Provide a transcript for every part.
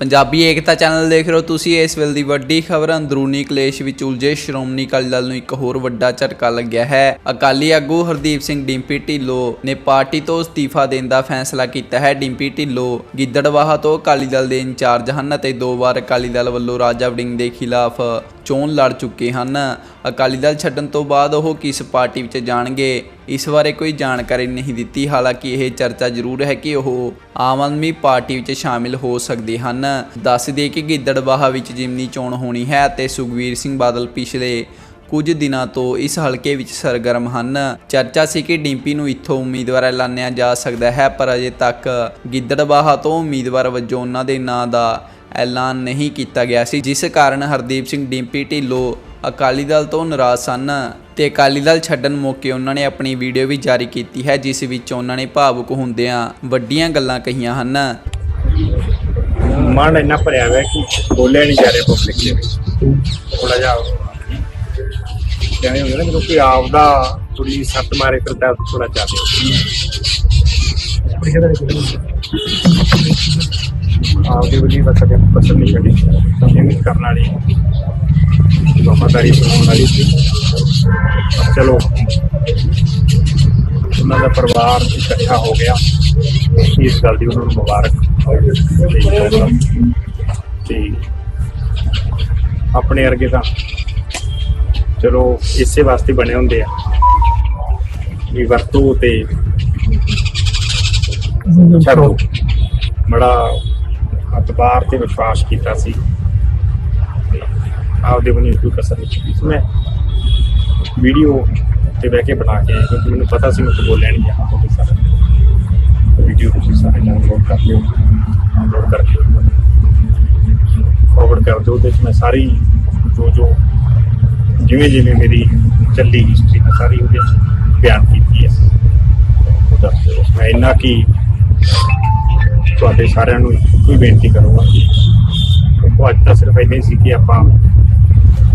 ਪੰਜਾਬੀ ਏਕਤਾ channel ਦੇਖ ਰਹੇ ਹੋ ਤੁਸੀਂ। ਇਸ ਵੇਲੇ ਦੀ ਵੱਡੀ ਖਬਰ, ਅੰਦਰੂਨੀ ਕਲੇਸ਼ ਵਿੱਚ ਉਲਝੇ ਸ਼੍ਰੋਮਣੀ ਅਕਾਲੀ ਦਲ ਨੂੰ ਇੱਕ ਹੋਰ ਵੱਡਾ ਝਟਕਾ ਲੱਗਿਆ ਹੈ। ਅਕਾਲੀ ਆਗੂ ਹਰਦੀਪ ਸਿੰਘ ਡਿੰਪੀ ਢਿੱਲੋਂ ਨੇ ਪਾਰਟੀ ਤੋਂ ਅਸਤੀਫਾ ਦੇਣ ਦਾ ਫੈਸਲਾ ਕੀਤਾ ਹੈ। ਡਿੰਪੀ ਢਿੱਲੋਂ ਗਿੱਦੜਵਾਹਾ ਤੋਂ ਅਕਾਲੀ ਦਲ ਦੇ ਇੰਚਾਰਜ ਹਨ ਅਤੇ ਦੋ ਵਾਰ ਅਕਾਲੀ ਦਲ ਵੱਲੋਂ ਰਾਜਾ ਵੜਿੰਗ ਦੇ ਖਿਲਾਫ ਚੋਣ ਲੜ ਚੁੱਕੇ ਹਨ। ਅਕਾਲੀ ਦਲ ਛੱਡਣ ਤੋਂ ਬਾਅਦ ਉਹ ਕਿਸ ਪਾਰਟੀ ਵਿੱਚ ਜਾਣਗੇ? ਇਸ ਬਾਰੇ ਕੋਈ ਜਾਣਕਾਰੀ ਨਹੀਂ ਦਿੱਤੀ। ਹਾਲਾਂਕਿ ਇਹ ਚਰਚਾ ਜ਼ਰੂਰ ਹੈ ਕਿ ਉਹ ਆਮ ਆਦਮੀ ਪਾਰਟੀ ਵਿੱਚ ਸ਼ਾਮਿਲ ਹੋ ਸਕਦੇ ਹਨ। ਦੱਸ ਦਈਏ ਕਿ ਗਿੱਦੜਬਾਹਾ ਵਿੱਚ ਜਿਮਨੀ ਚੋਣ ਹੋਣੀ ਹੈ ਅਤੇ ਸੁਖਵੀਰ ਸਿੰਘ ਬਾਦਲ ਪਿਛਲੇ ਕੁਝ ਦਿਨਾਂ ਤੋਂ ਇਸ ਹਲਕੇ ਵਿੱਚ ਸਰਗਰਮ ਹਨ। ਚਰਚਾ ਸੀ ਕਿ ਡਿੰਪੀ ਨੂੰ ਇੱਥੋਂ ਉਮੀਦਵਾਰ ਐਲਾਨਿਆ ਜਾ ਸਕਦਾ ਹੈ, ਪਰ ਅਜੇ ਤੱਕ ਗਿੱਦੜਬਾਹਾ ਤੋਂ ਉਮੀਦਵਾਰ ਵਜੋਂ ਉਹਨਾਂ ਦੇ ਨਾਂ ਦਾ ਐਲਾਨ ਨਹੀਂ ਕੀਤਾ ਗਿਆ ਸੀ, ਜਿਸ ਕਾਰਨ ਹਰਦੀਪ ਸਿੰਘ ਡਿੰਪੀ ਢਿੱਲੋਂ ਅਕਾਲੀ ਦਲ ਤੋਂ ਨਾਰਾਜ਼ ਸਨ ਤੇ ਅਕਾਲੀ ਦਲ ਛੱਡਣ ਮੌਕੇ ਉਹਨਾਂ ਨੇ ਆਪਣੀ ਵੀਡੀਓ ਵੀ ਜਾਰੀ ਕੀਤੀ ਹੈ, ਜਿਸ ਵਿੱਚ ਉਹਨਾਂ ਨੇ ਭਾਵੁਕ ਹੁੰਦਿਆਂ ਵੱਡੀਆਂ ਗੱਲਾਂ ਕਹੀਆਂ ਹਨ। ਮਨ ਇੰਨਾ ਭਰਿਆ ਹੋਇਆ ਕਿ ਬੋਲਿਆ ਨਹੀਂ ਜਾ ਰਿਹਾ ਪਬਲਿਕ ਦੇ ਵਿੱਚ। ਥੋੜਾ ਜਿਹਾ ਕਹਿੰਦੇ ਹੁੰਦੇ ਨਾ ਜਦੋਂ ਕੋਈ ਆਪਦਾ ਥੋੜੀ ਸੱਟ ਮਾਰੇ ਫਿਰ ਦਰਦ ਥੋੜਾ ਜ਼ਿਆਦਾ। ਆਪਦੇ ਦਾ ਕਦੇ ਪਸੰਦ ਨਹੀਂ ਕਰੀ ਮਿਹਨਤ ਕਰਨ ਵਾਲੀ। ਵਫਾਦਾਰੀ ਸੁਣਾਉਣ ਵਾਲੀ ਸੀ। ਚਲੋ। ਉਹਨਾਂ ਦਾ ਪਰਿਵਾਰ ਇਕੱਠਾ ਹੋ ਗਿਆ। ਇਸ ਗੱਲ ਦੀ ਉਹਨਾਂ ਨੂੰ ਮੁਬਾਰਕ। ਤੇ- ਆਪਣੇ ਵਰਗੇ ਤਾਂ ਚਲੋ ਇਸੇ ਵਾਸਤੇ ਬਣੇ ਹੁੰਦੇ ਆ। ਵੀ ਵਰਤੋ ਤੇ ਛੱਡੋ। ਬੜਾ ਅਤਬਾਰ ਤੇ ਵਿਸ਼ਵਾਸ ਕੀਤਾ ਸੀ। ਤੇ ਆਪਦੇ ਬਣੀ ਕੋਈ ਕਸਰ ਨਹੀਂ ਛੱਡੀ ਸੀ ਮੈਂ ਵੀਡੀਓ ਤੇ ਬਹਿ ਕੇ ਬਣਾ ਕੇ ਕਿਉਂਕਿ ਮੈਨੂੰ ਪਤਾ ਸੀ ਮੈਂ ਕੁਝ ਬੋਲਿਆ ਨਹੀਂ ਜਾਣਾ ਤੁਹਾਡੇ ਸਾਰੇ ਵੀਡੀਓ ਤੁਸੀਂ ਸਾਰੇ ਡਾਊਨਲੋਡ ਕਰ ਲਿਓ। ਡਾਊਨਲੋਡ ਕਰਕੇ ਫਾਰਵਰਡ ਕਰ ਦਿਓ। ਉਹਦੇ 'ਚ ਮੈਂ ਸਾਰੀ ਜੋ ਜੋ ਜਿਵੇਂ ਜਿਵੇਂ ਮੇਰੀ ਚੱਲੀ ਹਿਸਟਰੀ ਮੈਂ ਸਾਰੀ ਉਹਦੇ 'ਚ ਬਿਆਨ ਕੀਤੀ ਹੈ। ਉਹ ਦੱਸ ਦਿਓ। ਮੈਂ ਇੰਨਾ ਕਿ ਤੁਹਾਡੇ ਸਾਰਿਆਂ ਨੂੰ ਕੋਈ ਬੇਨਤੀ ਕਰੂੰਗਾ। ਕਿ ਦੇਖੋ, ਅੱਜ ਤਾਂ ਸਿਰਫ ਇੰਨਾ ਹੀ ਸੀ ਕਿ ਆਪਾਂ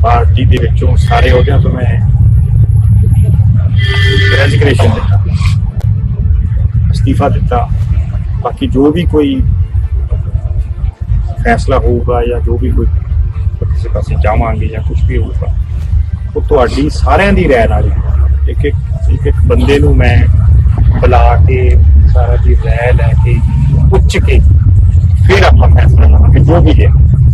ਪਾਰਟੀ ਦੇ ਵਿੱਚੋਂ ਸਾਰੇ ਅਹੁਦਿਆਂ ਤੋਂ ਮੈਂ ਰੈਜ਼ਿਗਨੇਸ਼ਨ ਦਿੱਤਾ। ਅਸਤੀਫਾ ਦਿੱਤਾ। ਬਾਕੀ ਜੋ ਵੀ ਕੋਈ ਫੈਸਲਾ ਹੋਊਗਾ ਜਾਂ ਜੋ ਵੀ ਕੋਈ ਕਿਸੇ ਪਾਸੇ ਜਾਵਾਂਗੇ ਜਾਂ ਕੁਝ ਵੀ ਹੋਊਗਾ, ਉਹ ਤੁਹਾਡੀ ਸਾਰਿਆਂ ਦੀ ਰਾਏ ਨਾਲ ਹੀ। ਇੱਕ ਇੱਕ ਇੱਕ ਇੱਕ ਬੰਦੇ ਨੂੰ ਮੈਂ ਬੁਲਾ ਕੇ ਸਾਰਾ ਦੀ ਰਾਏ ਲੈ ਕੇ ਪੁੱਛ ਕੇ ਫਿਰ ਆਪਾਂ ਫੈਸਲਾ ਲਵਾਂਗੇ ਜੋ ਵੀ ਹੈ